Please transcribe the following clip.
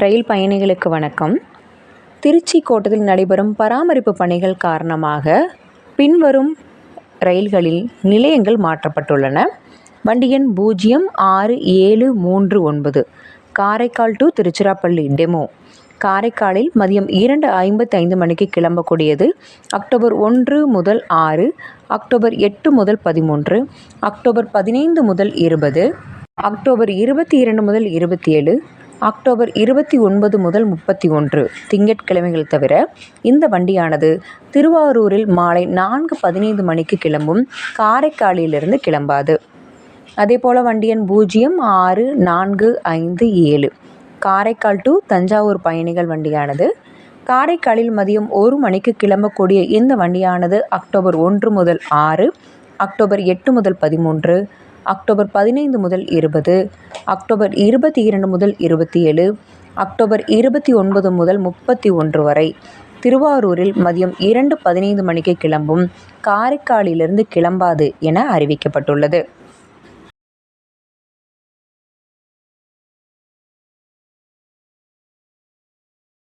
ரயில் பயணிகளுக்கு வணக்கம். திருச்சி கோட்டத்தில் நடைபெறும் பராமரிப்பு பணிகள் காரணமாக பின்வரும் ரயில்களில் நிலையங்கள் மாற்றப்பட்டுள்ளன. வண்டி எண் பூஜ்ஜியம் ஆறு ஏழு மூன்று ஒன்பது. Karaikal to Tiruchirappalli demo. காரைக்காலில் மதியம் இரண்டு ஐம்பத்தைந்து மணிக்கு கிளம்பக்கூடியது. அக்டோபர் ஒன்று முதல் ஆறு அக்டோபர் எட்டு முதல் பதிமூன்று அக்டோபர் பதினைந்து முதல் இருபது அக்டோபர் இருபத்தி இரண்டு முதல் இருபத்தி ஏழு அக்டோபர் இருபத்தி ஒன்பது முதல் முப்பத்தி ஒன்று திங்கட்கிழமைகள் தவிர இந்த வண்டியானது திருவாரூரில் மாலை நான்கு பதினைந்து மணிக்கு கிளம்பும் காரைக்காலிலிருந்து கிளம்பாது. அதேபோல் வண்டி எண் பூஜ்ஜியம் ஆறு நான்கு ஐந்து ஏழு. காரைக்கால் டு தஞ்சாவூர் பயணிகள் வண்டியானது காரைக்காலில் மதியம் ஒரு மணிக்கு கிளம்பக்கூடிய இந்த வண்டியானது அக்டோபர் ஒன்று முதல் ஆறு அக்டோபர் எட்டு முதல் பதிமூன்று அக்டோபர் பதினைந்து முதல் இருபது அக்டோபர் இருபத்தி இரண்டு முதல் இருபத்தி ஏழு அக்டோபர் இருபத்தி ஒன்பது முதல் முப்பத்தி ஒன்று வரை திருவாரூரில் மதியம் இரண்டு பதினைந்து மணிக்கு கிளம்பும் காரைக்காலிலிருந்து கிளம்பாது என அறிவிக்கப்பட்டுள்ளது.